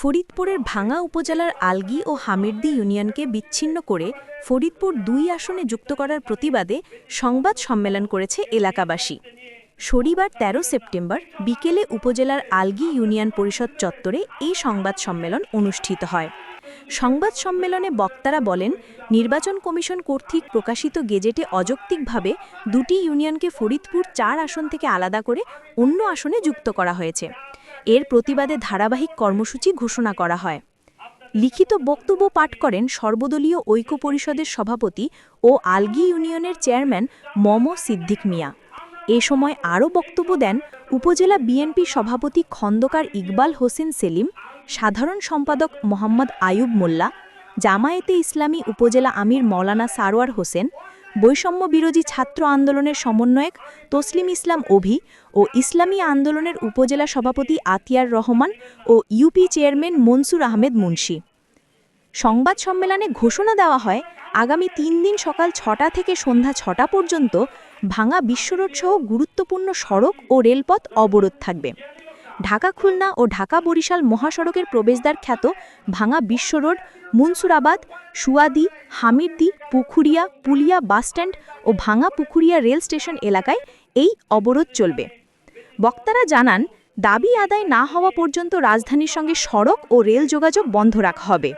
ফরিদপুরের ভাঙা উপজেলার আলগি ও হামিরদি ইউনিয়নকে বিচ্ছিন্ন করে ফরিদপুর দুই আসনে যুক্ত করার প্রতিবাদে সংবাদ সম্মেলন করেছে এলাকাবাসী। শনিবার ১৩ সেপ্টেম্বর বিকেলে উপজেলার আলগি ইউনিয়ন পরিষদ চত্বরে এই সংবাদ সম্মেলন অনুষ্ঠিত হয়। সংবাদ সম্মেলনে বক্তারা বলেন, নির্বাচন কমিশন কর্তৃক প্রকাশিত গেজেটে অযৌক্তিকভাবে দুটি ইউনিয়নকে ফরিদপুর চার আসন থেকে আলাদা করে অন্য আসনে যুক্ত করা হয়েছে। এর প্রতিবাদে ধারাবাহিক কর্মসূচি ঘোষণা করা হয়। লিখিত বক্তব্য পাঠ করেন সর্বদলীয় ঐক্য পরিষদের সভাপতি ও আলগি ইউনিয়নের চেয়ারম্যান মম সিদ্দিক মিয়া। এ সময় আরও বক্তব্য দেন উপজেলা বিএনপি সভাপতি খন্দকার ইকবাল হোসেন সেলিম, সাধারণ সম্পাদক মোহাম্মদ আয়ুব মোল্লা, জামায়াতে ইসলামী উপজেলা আমির মৌলানা সারোয়ার হোসেন বৈষম্য বিরোধী ছাত্র আন্দোলনের সমন্বয়ক তসলিম ইসলাম অভি ও ইসলামী আন্দোলনের উপজেলা সভাপতি আতিয়ার রহমান ও ইউপি চেয়ারম্যান মনসুর আহমেদ মুন্সি। সংবাদ সম্মেলনে ঘোষণা দেওয়া হয়, আগামী তিন দিন সকাল ছটা থেকে সন্ধ্যা ছটা পর্যন্ত ভাঙা বিশ্বরোড সহ গুরুত্বপূর্ণ সড়ক ও রেলপথ অবরোধ থাকবে। ঢাকা খুলনা ও ঢাকা বরিশাল মহাসড়কের প্রবেশদ্বার খ্যাত Bhanga Bishwa road, Munsurabad, Suadi, Hamirdi, Pukhuria, Pulia bus stand ও ভাঙা পুখুরিয়া রেল স্টেশন এলাকায় এই অবরোধ চলবে। বক্তারা জানান, দাবি আদায় না হওয়া পর্যন্ত রাজধানীর সঙ্গে সড়ক ও রেল যোগাযোগ বন্ধ রাখা হবে।